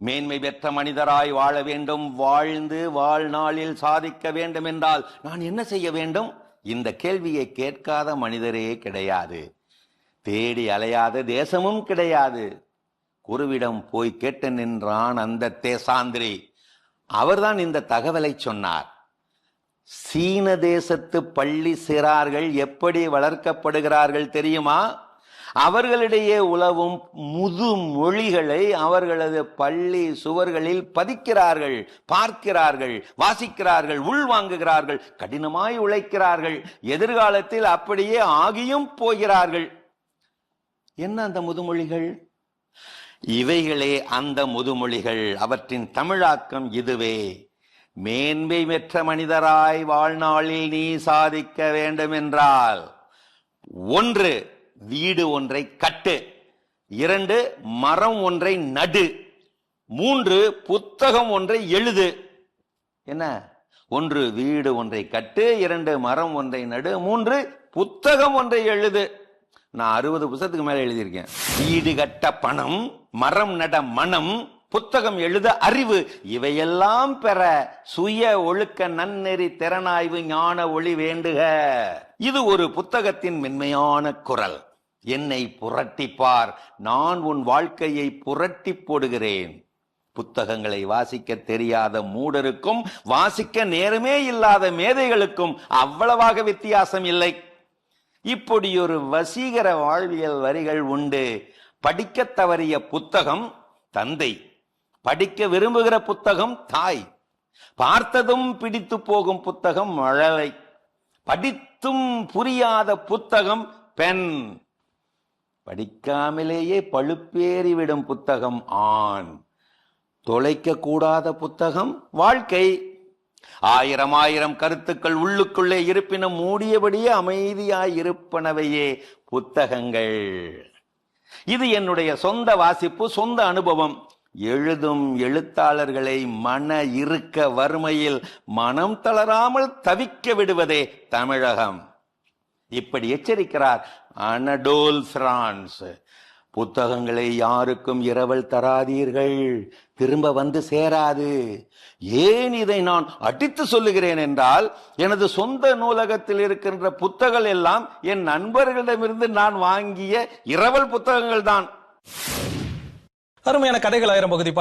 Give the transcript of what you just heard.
மேன்மை பெற்ற மனிதராய் வாழ வேண்டும் வாழ்ந்து வாழ்நாளில் சாதிக்க வேண்டும் என்றால் நான் என்ன செய்ய வேண்டும்? இந்த கேள்வியை கேட்காத மனிதரே கிடையாது. தேடி அலையாத தேசமும் கிடையாது. குருவிடம் போய் கேட்டு நின்றான் அந்த தேசாந்திரி. அவர்தான் இந்த தகவலை சொன்னார். சீன தேசத்து பள்ளி சிறார்கள் எப்படி வளர்க்கப்படுகிறார்கள் தெரியுமா? அவர்களிடையே உலவும் முது மொழிகளை அவர்களது பள்ளி சுவர்களில் பதிக்கிறார்கள் பார்க்கிறார்கள் வாசிக்கிறார்கள் உள்வாங்குகிறார்கள் கடினமாய் உழைக்கிறார்கள் எதிர்காலத்தில் அப்படியே ஆகியும் போகிறார்கள். என்ன அந்த முதுமொழிகள் இவைகளே அந்த முதுமொழிகள் அவற்றின் தமிழாக்கம் இதுவே. மேன்மை பெற்ற மனிதராய் வாழ்நாளில் நீ சாதிக்க வேண்டும் என்றால் ஒன்று வீடு ஒன்றை கட்டு. இரண்டு மரம் ஒன்றை நடு. மூன்று புத்தகம் ஒன்றை எழுது. என்ன? ஒன்று வீடு ஒன்றை கட்டு இரண்டு மரம் ஒன்றை நடு மூன்று புத்தகம் ஒன்றை எழுது. நான் அறுபது புத்தகத்துக்கு மேல எழுதியிருக்கேன். வீடு கட்ட பணம் மரம் நட மனம் புத்தகம் எழுத அறிவு. இவையெல்லாம் பெற சுய ஒழுக்க நன்னெறி திறனாய்வு ஞான ஒளி வேண்டுக. இது ஒரு புத்தகத்தின் மென்மையான குரல். என்னை புரட்டிப்பார். நான் உன் வாழ்க்கையை புரட்டி போடுகிறேன். புத்தகங்களை வாசிக்க தெரியாத மூடருக்கும் வாசிக்க நேரமே இல்லாத மேதைகளுக்கும் அவ்வளவாக வித்தியாசம் இல்லை. இப்படி ஒரு வசீகர வாழ்வியல் வரிகள் உண்டு. படிக்க தவறிய புத்தகம் தந்தை படிக்க விரும்புகிற புத்தகம் தாய் பார்த்ததும் பிடித்து போகும் புத்தகம் மழலை படித்தும் புரியாத புத்தகம் பெண். படிக்காமலேயே பழுப்பேறிவிடும் புத்தகம் ஆண். தொலைக்க கூடாத புத்தகம் வாழ்க்கை. ஆயிரம் ஆயிரம் கருத்துக்கள் உள்ளுக்குள்ளே இருப்பினும் மூடியபடியே அமைதியாய் இருப்பனவையே புத்தகங்கள். இது என்னுடைய சொந்த வாசிப்பு சொந்த அனுபவம். எழுதும் எழுத்தாளர்களை மன இருக்க வறுமையில் மனம் தளராமல் தவிக்க விடுவதே தமிழகம். இப்படி எச்சரிக்கிறார். அனடோல் பிரான்ஸ் புத்தகங்களை யாருக்கும் இரவல் தராதீர்கள். திரும்ப வந்து சேராது. ஏன் இதை நான் அடித்து சொல்லுகிறேன் என்றால் எனது சொந்த நூலகத்தில் இருக்கின்ற புத்தகங்கள் எல்லாம் என் நண்பர்களிடமிருந்து நான் வாங்கிய இரவல் புத்தகங்கள் தான். அருமையான கதைகள் ஆயிரம் பகுதி. பார்த்து